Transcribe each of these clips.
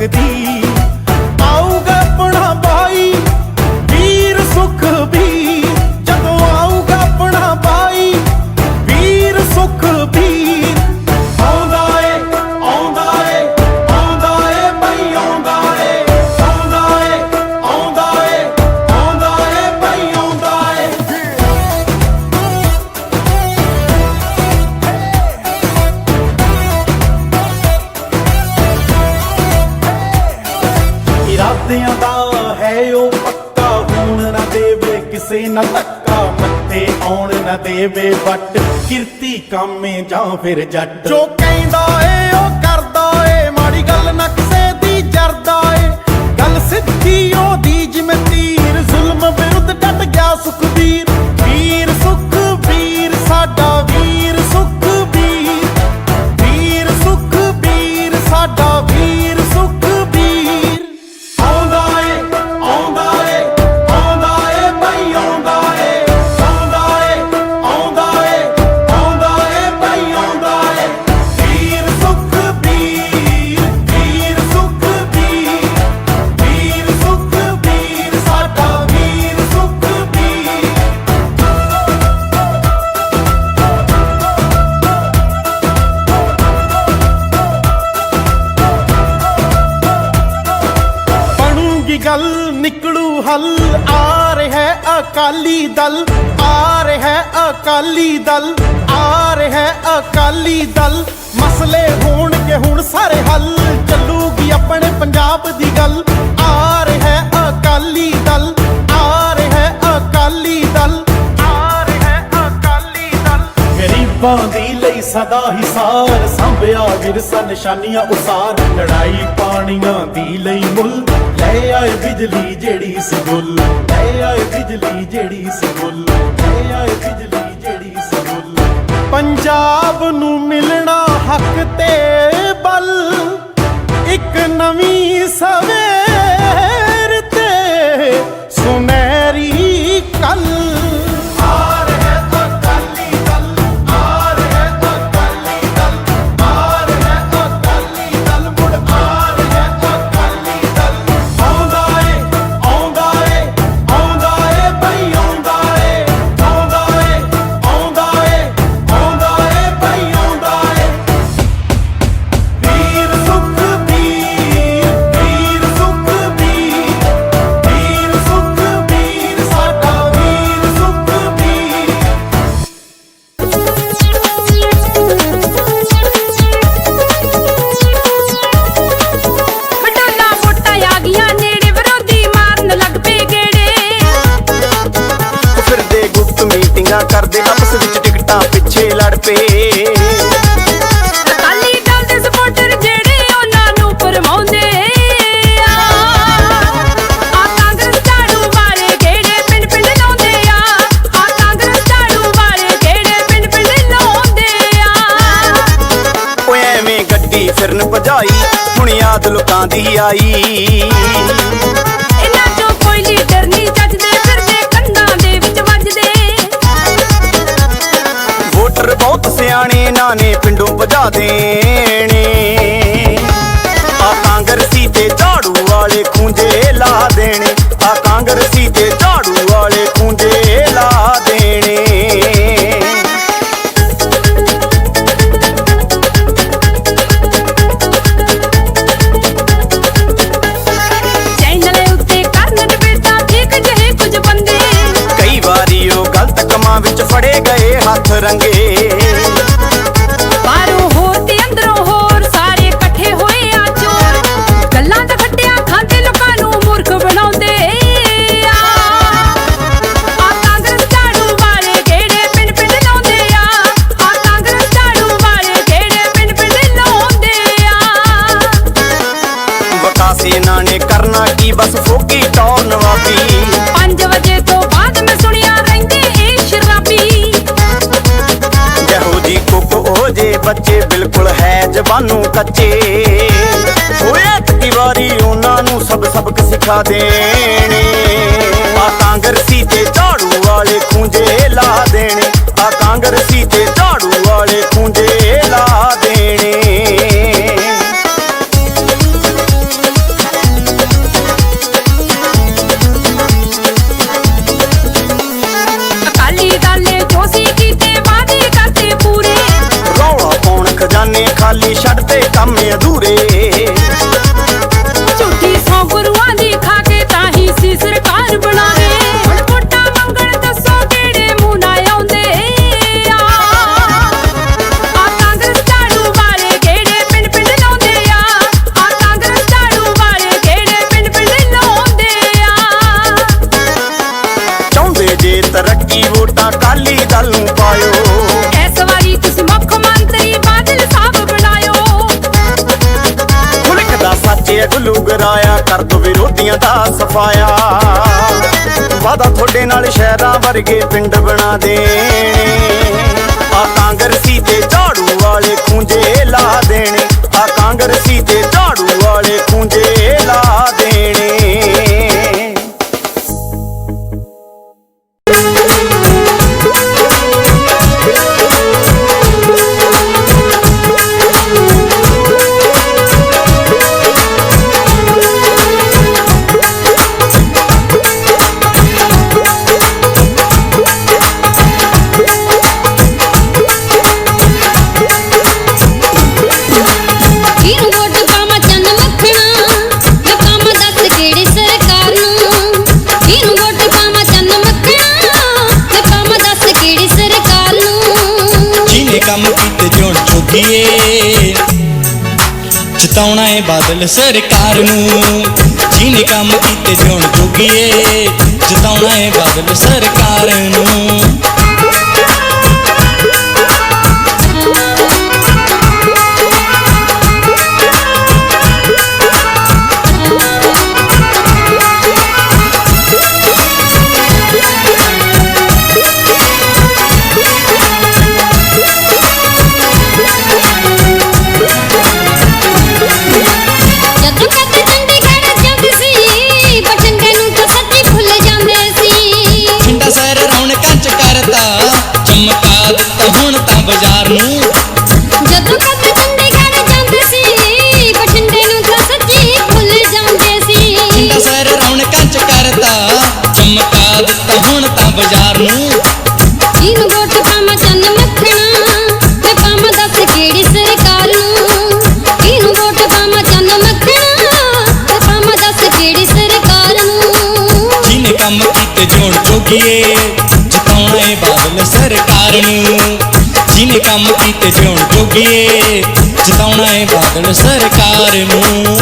सकती ਦੇਵੇ ਵੱਟ ਕਿਰਤੀ ਕੰਮੇ ਜਾਂ ਫਿਰ ਜੱਟ। ਜੋ ਕਹਿੰਦਾ ਏ ਅਕਾਲੀ ਦਲ, ਆ ਰਿਹਾ ਅਕਾਲੀ ਦਲ, ਆ ਰਿਹਾ ਅਕਾਲੀ ਦਲ। ਮਸਲੇ ਹੋਣਗੇ ਹੁਣ ਸਾਰੇ ਹੱਲ, ਚੱਲੂਗੀ ਆਪਣੇ ਪੰਜਾਬ ਦੀ ਗੱਲ। ਆ ਰਿਹਾ ਅਕਾਲੀ ਦਲ ਗਰੀਬਾਂ ਦੀ ਲਈ ਸਦਾ ਹੀ ਸੰਭਿਆ ਵਿਰਸਾ ਨਿਸ਼ਾਨੀਆਂ ਉਸਾਰ ਲੜਾਈ ਪਾਣੀਆਂ ਦੀ ਲਈ ਮੁੱਲ। ਲੈ ਆਏ ਬਿਜਲੀ ਜਿਹੜੀ ਸਗੁੱਲ ਲੈ ਆਏ ਬਿਜਲੀ ਜਿਹੜੀ ਸਗੁੱਲ ਲੈ ਆਏ ਬਿਜਲੀ ਜਿਹੜੀ ਸਗੁੱਲ ਪੰਜਾਬ ਨੂੰ ਮਿਲਣਾ ਹੱਕ ਤੇ ਬਲ। ਇੱਕ ਨਵੀਂ ਸਵੇਰ ਤੇ ਸੁਨਹਿਰੀ ਕੱਲ। ਦੀ ਆਈ। ਸੈਨਾ ਨੇ ਕਰਨਾ ਕੀ ਬਸ ਫੋਕੀ ਟੌਰ ਨਵਾਬੀ। 5 ਵਜੇ ਤੋਂ ਬਾਅਦ ਮੈਂ ਸੁਣਿਆ ਰਹਿੰਦੇ ਏ ਸ਼ਰਾਬੀ। ਜਹੋ ਜੀ ਕੁੱਕ ਹੋ ਜੇ ਬੱਚੇ ਬਿਲਕੁਲ ਹੈ ਜਵਾਨੂ ਕੱਚੇ। ਹੋਇਆ ਕਿ ਉਹਨਾਂ ਨੂੰ ਸਭ ਸਬਕ ਸਿਖਾ ਦੇਣੇ। ਆ ਕਾਂਗਰਸੀ ਤੇ ਝਾੜੂ ਵਾਲੇ ਖੁੰਝੇ ਲਾ ਦੇਣੇ। ਆ ਕਾਂਗਰਸੀ ਤੇ ਵਿਰੋਧੀਆਂ ਦਾ ਸਫਾਇਆ। ਵਾਦਾ ਤੁਹਾਡੇ ਨਾਲ ਸ਼ਹਿਰਾਂ ਵਰਗੇ ਪਿੰਡ ਬਣਾ ਦੇਣੇ। ਆ ਕਾਂਗਰਸੀ ਤੇ ਝਾੜੂ ਵਾਲੇ ਖੂੰਜੇ ਲਾ ਦੇਣੇ। ਆ ਕਾਂਗਰਸੀ ਤੇ ਝਾੜੂ ਜਿਤਾਉਣਾ ਸਰਕਾਰ ਨੂੰ। ਜਿਹਨੇ ਕੰਮ ਕੀਤੇ ਜੋਣ ਚੁੱਕੀਏ ਜਿਤਾਉਣਾ ਹੈ ਬਾਦਲ ਸਰਕਾਰ ਨੂੰ। ਕੰਮ ਕੀਤੇ ਜੋਣ ਚੋਗੀਏ ਜਿਤਾਉਣਾ ਏ ਬਾਦਲ ਸਰਕਾਰ ਨੂੰ।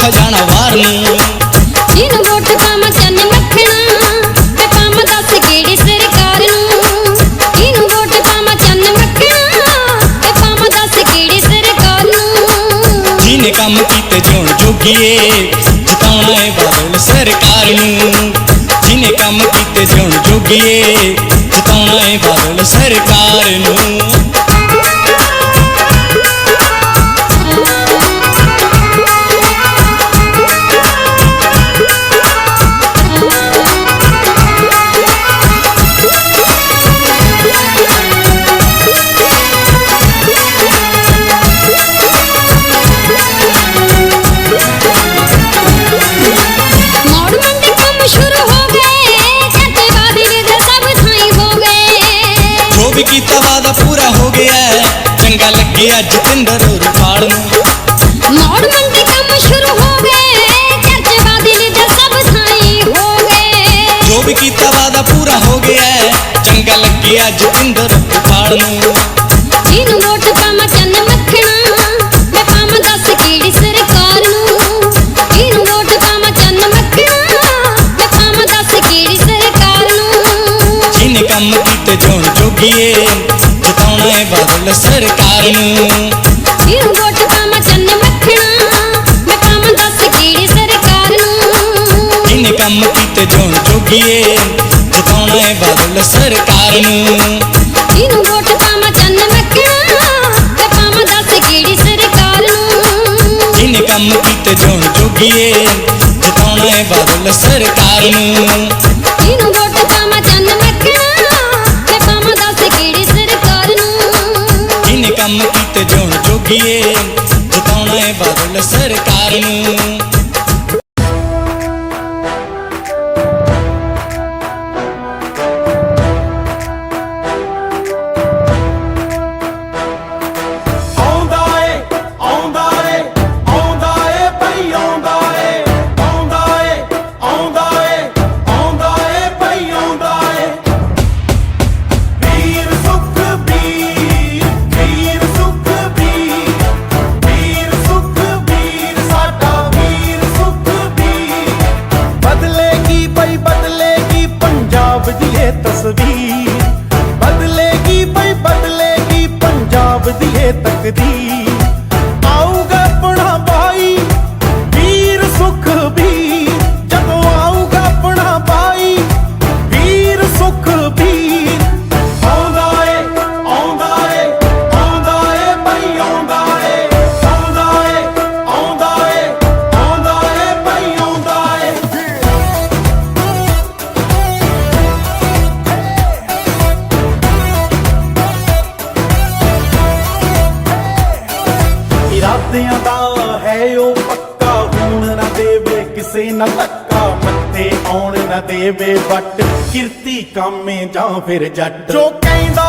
ਲੱਗਦਾ ਨਹੀਂ ਔਖਾ ਜਾਣਾ ਬਾਹਰ ਨੂੰ ਜਿਹਨੂੰ ਵੋਟ ਪਾਵਾਂ ਚੰਨ ਮੱਖਣਾ ਮੈਂ ਪਾਵਾਂ ਦੱਸ ਕਿਹੜੀ ਸਰਕਾਰ ਨੂੰ? ਜਿਹਨੂੰ ਵੋਟ ਪਾਵਾਂ ਚੰਨ ਮੱਖਣਾ ਮੈਂ ਪਾਵਾਂ ਦੱਸ ਕਿਹੜੀ ਸਰਕਾਰ ਨੂੰ? ਜਿਹਨੇ ਕੰਮ ਕੀਤੇ ਜੋਣ ਜੋਗੀਏ ਜਿਤਾਉਣਾ ਏ ਬਾਦਲ ਸਰਕਾਰ ਨੂੰ। ਜਿਹਨੇ ਕੰਮ ਕੀਤੇ ਜੋਣ ਜੋਗੀਏ ਜਿਤਾਉਣਾ ਏ ਬਾਦਲ ਸਰਕਾਰ ਨੂੰ। ਲੱਗਿਆ ਜਤਿੰਦਰ ਰੁਪਾਲ ਨੂੰ। ਮੋੜ ਮੰਡੀ ਕੰਮ ਸ਼ੁਰੂ ਹੋ ਗਏ ਚਾਚੇ ਬਾਦੀ ਦੇ ਸਭ ਥਾਈ ਹੋ ਗਏ ਜੋ ਵੀ ਕੀਤਾ ਵਾਦਾ ਪੂਰਾ ਹੋ ਗਿਆ। ਚੰਗਾ ਲੱਗਿਆ ਜਤਿੰਦਰ ਰੁਪਾਲ ਨੂੰ। ਜਿਹਨੂੰ ਵੋਟ ਪਾਵਾਂ ਚੰਨ ਮੱਖਣਾ ਮੈਂ ਪਾਵਾਂ ਦੱਸ ਕਿਹੜੀ ਸਰਕਾਰ ਨੂੰ। ਜਿਹਨੂੰ ਵੋਟ ਪਾਵਾਂ ਚੰਨ ਮੱਖਣਾ ਮੈਂ ਪਾਵਾਂ ਦੱਸ ਕਿਹੜੀ ਸਰਕਾਰ ਨੂੰ। ਜਿਹਨੇ ਕੰਮ ਕੀਤੇ ਜੋਣ ਜੋਗੀਏ ਜਿਤਾਉਣਾ ਏ ਬਾਦਲ ਸਰਕਾਰ ਨੂੰ। ਜਿਹਨੂੰ ਵੋਟ ਪਾਵਾਂ ਚੰਨ ਮੱਖਣਾ ਮੈਂ ਪਾਵਾਂ ਦੱਸ ਕਿਹੜੀ ਸਰਕਾਰ ਨੂੰ। ਜਿਹਨੇ ਕੰਮ ਕੀਤੇ ਜੋਣ ਜੋਗੀਏ ਜਿਤਾਉਣਾ ਏ ਬਾਦਲ ਸਰਕਾਰ ਨੂੰ। ਜਿਹਨੂੰ ਵੋਟ ਪਾਵਾਂ ਚੰਨ ਮੱਖਣਾ ਮੈਂ ਪਾਵਾਂ ਦੱਸ ਕਿਹੜੀ ਸਰਕਾਰ ਨੂੰ। ਜਿਹਨੇ ਕੰਮ ਕੀਤੇ ਜੋਣ ਜੋਗੀਏ ਜਿਤਾਉਣਾ ਏ ਬਾਦਲ ਸਰਕਾਰ ਨੂੰ। ਕੰਮ ਕੀਤੇ ਜੋਣ ਜੋਗੀਏ ਜਿਤਾਉਣਾ ਏ ਬਾਦਲ ਸਰਕਾਰ ਨੂੰ? ਬਟ ਕਿਰਤੀ ਕਾਮੇ ਜਾਂ ਫਿਰ ਜੱਟ। ਜੋ ਕਹਿੰਦਾ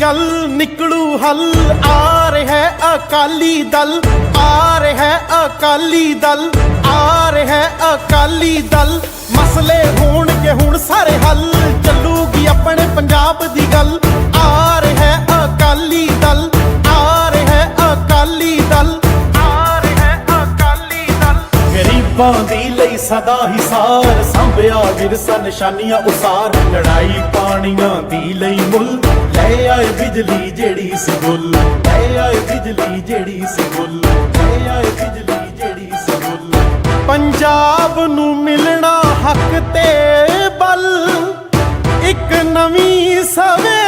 ਗੱਲ ਨਿਕਲੂ ਹੱਲ। ਆ ਰਿਹਾ ਅਕਾਲੀ ਦਲ, ਆ ਰਿਹਾ ਅਕਾਲੀ ਦਲ, ਆ ਰਿਹਾ ਅਕਾਲੀ ਦਲ। ਮਸਲੇ ਹੋਣਗੇ ਹੁਣ ਸਾਰੇ ਹੱਲ, ਚੱਲੂਗੀ ਆਪਣੇ ਪੰਜਾਬ ਦੀ ਗੱਲ। ਆ ਰਿਹਾ ਅਕਾਲੀ ਦਲ ਗਰੀਬਾਂ ਦੀ ਲਈ ਸਦਾ ਹੀ ਸਾਰ। ਸੰਭਿਆ ਵਿਰਸਾ ਨਿਸ਼ਾਨੀਆਂ ਉਸਾਰ ਲੜਾਈ ਪਾਣੀਆਂ ਦੀ ਲਈ ਮੁੱਲ। ਲੈ ਆਏ ਬਿਜਲੀ ਜਿਹੜੀ ਸੀ ਲੈ ਆਏ ਬਿਜਲੀ ਜਿਹੜੀ ਸੀ ਲੈ ਆਏ ਬਿਜਲੀ ਜਿਹੜੀ ਸੀ ਪੰਜਾਬ ਨੂੰ ਮਿਲਣਾ ਹੱਕ ਤੇ ਬਲ। ਇੱਕ ਨਵੀਂ ਸਵੇ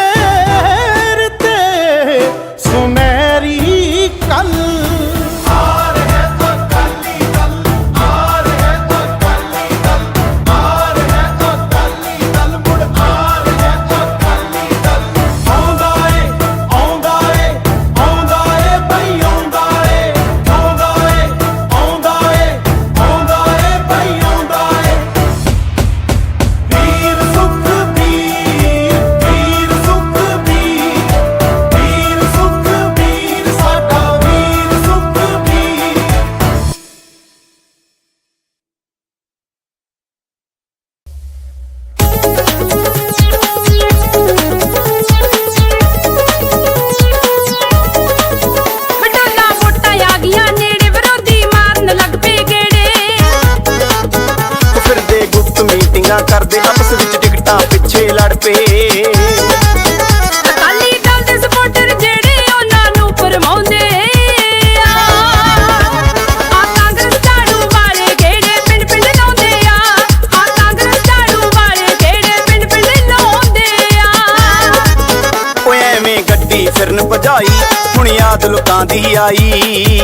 ਦੀ ਆਈ।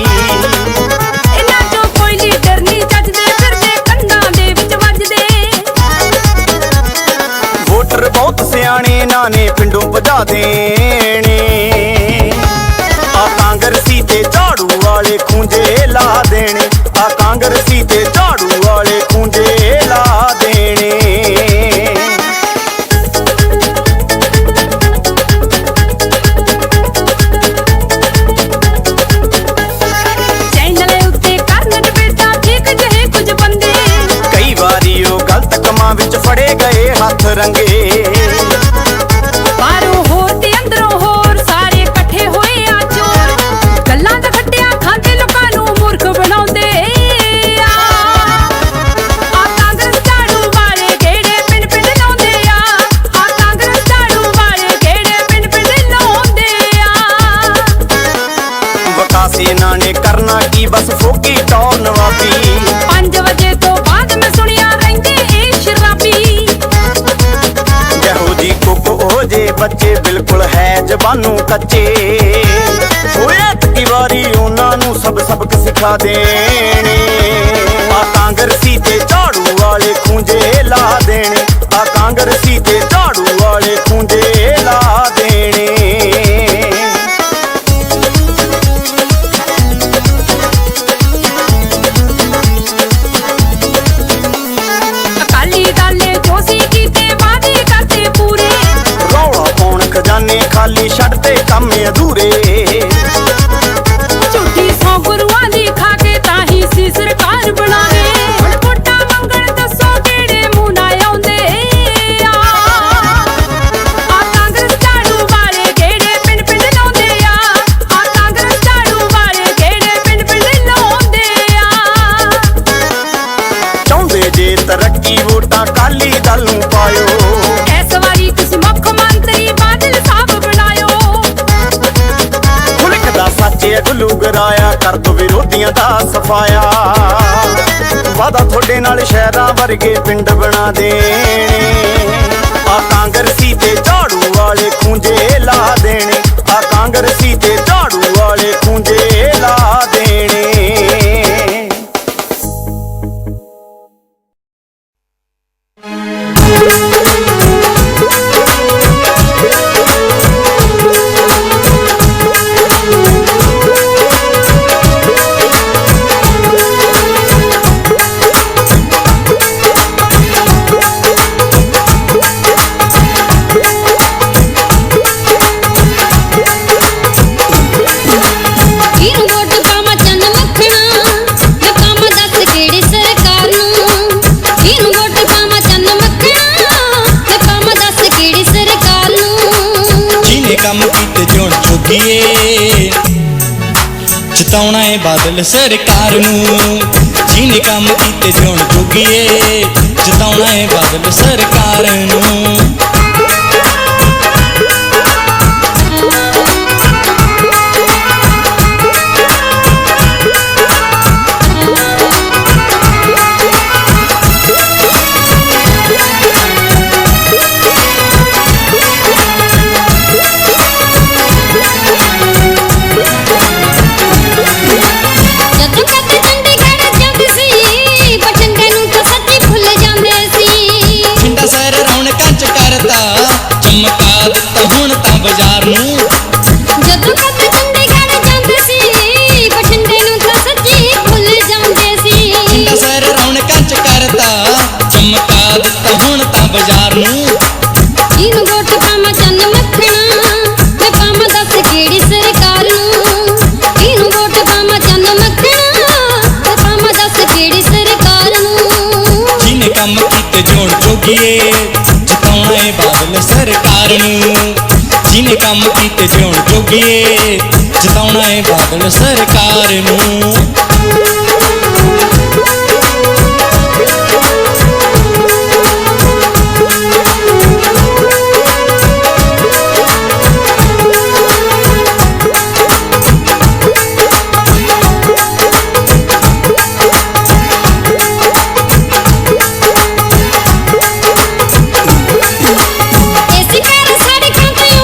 arranque. ਬੱਚੇ ਬਿਲਕੁਲ ਹੈ ਜ਼ਬਾਨੂ ਕੱਚੇ। ਹੋਇਆ ਤਕੀ ਵਾਰੀ ਉਹਨਾਂ ਨੂੰ ਸਭ ਸਬਕ ਸਿਖਾ ਦੇ ਵਰਗੇ ਪਿੰਡ ਬਣਾ ਦੇ। ਬਾਦਲ ਸਰਕਾਰ ਨੂੰ। ਜਿਹਨੇ ਕੰਮ ਕੀਤੇ ਸਿਉਣ ਜੋਗੀਏ ਜਤਾਉਣਾ ਹੈ ਬਾਦਲ ਸਰਕਾਰ ਨੂੰ। ਰੱਖੀਏ ਜਿਤਾਉਣੇ ਬਦਲ ਸਰਕਾਰ ਨੂੰ, ਜਿਨੇ ਕੰਮ ਕੀਤੇ ਜਿਉਣ ਜੋਗੀਏ। ਜਿਤਾਉਣਾ ਹੈ ਬਾਦਲ ਸਰਕਾਰ ਨੂੰ।